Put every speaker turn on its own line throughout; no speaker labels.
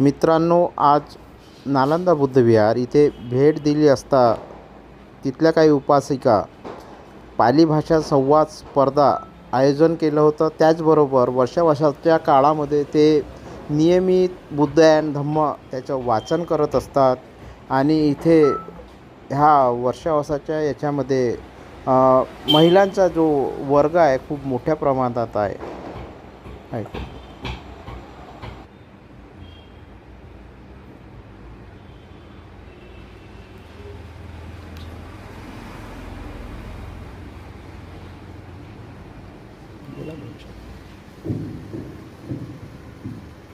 मित्रांनो आज नालंदा बुद्धविहार इथे भेट दिली असता तिथल्या काही उपासिका पाली भाषा संवाद स्पर्धा आयोजन केलं होतं. त्याचबरोबर वर्षावर्षाच्या काळामध्ये ते नियमित बुद्धयन धम्म त्याचं वाचन करत असतात. आणि इथे ह्या वर्षावासाच्या याच्यामध्ये महिलांचा जो वर्ग आहे खूप मोठ्या प्रमाणात आहे. ऐकू.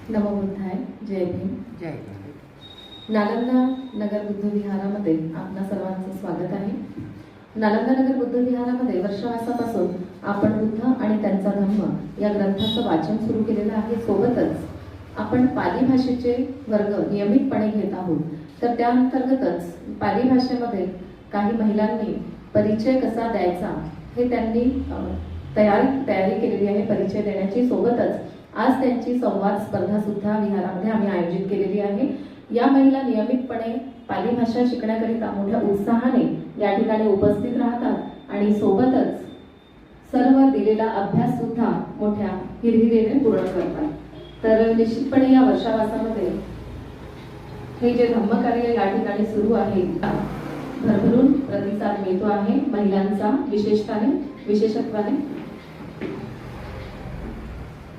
नमोबुद्धाय. जय भीम.
जय
नालंदा नगर बुद्ध विहारामध्ये आपणा सर्वांचं स्वागत आहे. नालंदा नगर बुद्ध विहारामध्ये वर्षावासापासून आपण बुद्ध आणि त्यांचा धम्म या ग्रंथाचं वाचन सुरू केलेलं आहे. सोबतच आपण पाली भाषेचे वर्ग नियमितपणे घेत आहोत. तर त्या अंतर्गतच पाली भाषेमध्ये काही महिलांनी परिचय कसा द्यायचा हे त्यांनी तयार तयारी केलेली आहे परिचय देण्याची. सोबतच आज त्यांची संवाद स्पर्धा सुद्धा विहारामध्ये आम्ही आयोजित केलेली आहे. या महिला नियमितपणे पाली भाषा शिकण्याकरिता मोठ्या उत्साहाने या ठिकाणी उपस्थित राहतात आणि सोबतच सर्व दिलेला अभ्यास सुद्धा मोठ्या हिरहिरीने पूर्ण करतात. तर निश्चितपणे या वर्षावासामध्ये हे जे धम्मकार्य या ठिकाणी सुरू आहे भरभरून प्रतिसाद मिळतो आहे. महिलांचा विशेषताने विशेषत्वाने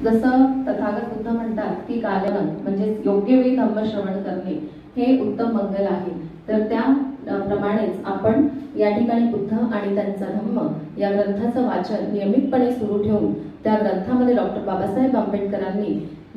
जसं तथागत बुद्ध म्हणतात की कालन म्हणजे योग्य वेळी धम्म श्रवण करणे हे उत्तम मंगल आहे. तर त्या प्रमाणेच आपण या ठिकाणी बुद्ध आणि त्यांचा धम्म या ग्रंथाचं वाचन नियमितपणे सुरू ठेवून त्या ग्रंथामध्ये डॉक्टर बाबासाहेब आंबेडकरांनी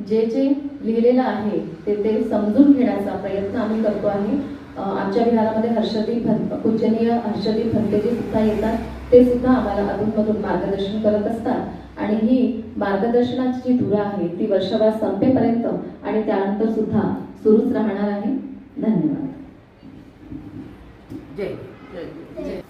जे जे लिहिलेलं आहे ते ते समजून घेण्याचा प्रयत्न आम्ही करतो आहे. आमच्या विहारामध्ये हर्षदीप पूजनीय हर्षदीप भंतेजी सुद्धा येतात. ते सुद्धा आम्हाला अधूनमधून मार्गदर्शन करत असतात. आणि ही मार्गदर्शनाची जी धुरा आहे ती वर्षभर संपेपर्यंत आणि त्यानंतर सुद्धा सुरूच राहणार आहे. धन्यवाद. जय जय